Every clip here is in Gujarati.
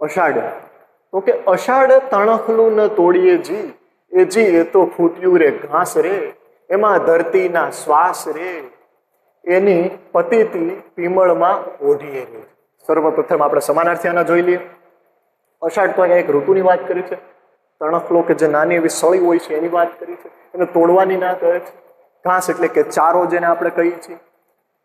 અષાઢ. તો કે અષાઢ તણખલું ન તોડીએ જી, એ જી એ તો ફૂટ્યું રે ઘાસ રે, એમાં ધરતીના શ્વાસ રે, એની પતિથી પીમળમાં ઓઢીએ રે. સર્વપ્રથમ આપણે સમાનાર્થી આના જોઈ લઈએ. અષાઢ તો એક ઋતુની વાત કરી છે. તણખલો કે જે નાની એવી સળી હોય છે એની વાત કરી છે. એને તોડવાની ના કહે છે. ઘાસ એટલે કે ચારો જેને આપણે કહીએ છીએ.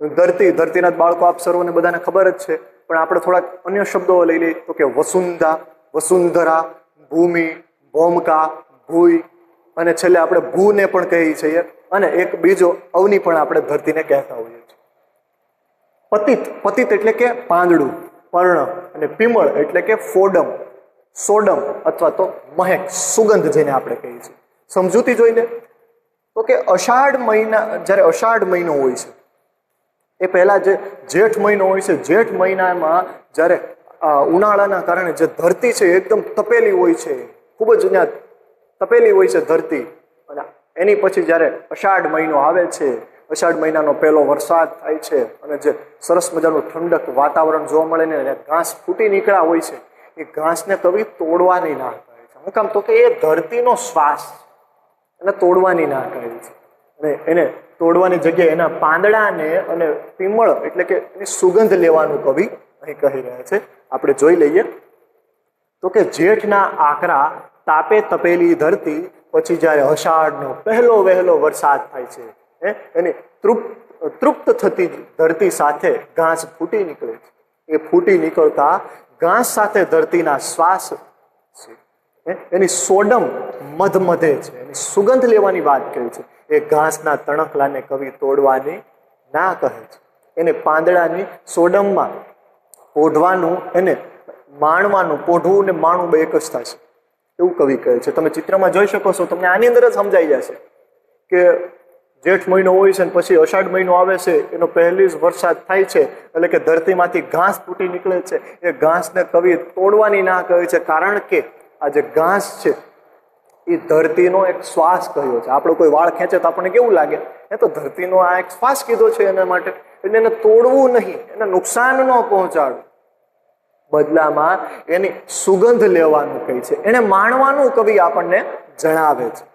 ધરતી, ધરતીના બાળકો આપ સર્વને બધાને ખબર જ છે. પણ આપણે થોડાક અન્ય શબ્દો લઈ લઈએ તો કે વસુંધા, વસુંધરા, ભૂમિ ભૌમકા ભૂઈ અને છેલ્લે આપણે ભૂને પણ કહીએ છીએ અને એક બીજો અવની પણ આપણે ધરતીને કહેતા હોઈએ છીએ. પતિત પતિત એટલે કે પાંદડું, પર્ણ અને પીમળ એટલે કે ફોડમ, સોડમ અથવા તો મહેક, સુગંધ જેને આપણે કહીએ છીએ. સમજૂતી જોઈને? તો કે અષાઢ મહિના, જ્યારે અષાઢ મહિનો હોય છે એ પહેલાં જે જેઠ મહિનો હોય છે, જેઠ મહિનામાં જ્યારે ઉનાળાના કારણે જે ધરતી છે એકદમ તપેલી હોય છે, ખૂબ જ તપેલી હોય છે ધરતી. અને એની પછી જ્યારે અષાઢ મહિનો આવે છે, અષાઢ મહિનાનો પહેલો વરસાદ થાય છે, અને જે સરસ મજાનું ઠંડક વાતાવરણ જોવા મળે ને ઘાસ ફૂટી નીકળ્યા હોય છે, એ ઘાસને કવિ તોડવાની ના કહે છે. હું કામ તો કે એ ધરતીનો શ્વાસ એને તોડવાની ના કહે છે. અને એને તોડવાની જગ્યાએ એના પાંદડાને અને પીમળ એટલે કે એની સુગંધ લેવાનું કવિ અહીં કહી રહ્યા છે. આપણે જોઈ લઈએ. તો કે જેઠના આકરા તાપે તપેલી ધરતી, પછી જ્યારે અષાઢનો પહેલો વહેલો વરસાદ થાય છે, હે? એની તૃપ્ત તૃપ્ત થતી ધરતી સાથે ઘાસ ફૂટી નીકળે છે. એ ફૂટી નીકળતા ઘાસ સાથે ધરતીના શ્વાસ છે? એની સોડમ મધમધે છે, એની સુગંધ લેવાની વાત કરી છે. એ ઘાસના તણખલાને કવિ તોડવાની ના કહે છે. એને પાંદડાની સોડમમાં પોઢવાનું એને માણવાનું, પોઢવું ને માણવું બે એક જ થશે એવું કવિ કહે છે. તમે ચિત્રમાં જોઈ શકો છો, તમને આની અંદર જ સમજાઈ જશે કે જેઠ મહિનો હોય છે ને પછી અષાઢ મહિનો આવે છે, એનો પહેલી જ વરસાદ થાય છે, એટલે કે ધરતીમાંથી ઘાસ તૂટી નીકળે છે. એ ઘાસને કવિ તોડવાની ના કહે છે. કારણ કે આ જે ઘાસ છે એ ધરતીનો એક શ્વાસ કહ્યો છે. આપણો કોઈ વાળ ખેંચે તો આપણને કેવું લાગે? એ તો ધરતીનો આ એક શ્વાસ કીધો છે એના માટે. એટલે એને તોડવું નહીં. એને નુકસાન ન પહોંચાડવું. બદલામાં એની સુગંધ લેવાનું કહે છે. એને માણવાનું કવિ આપણને જણાવે છે.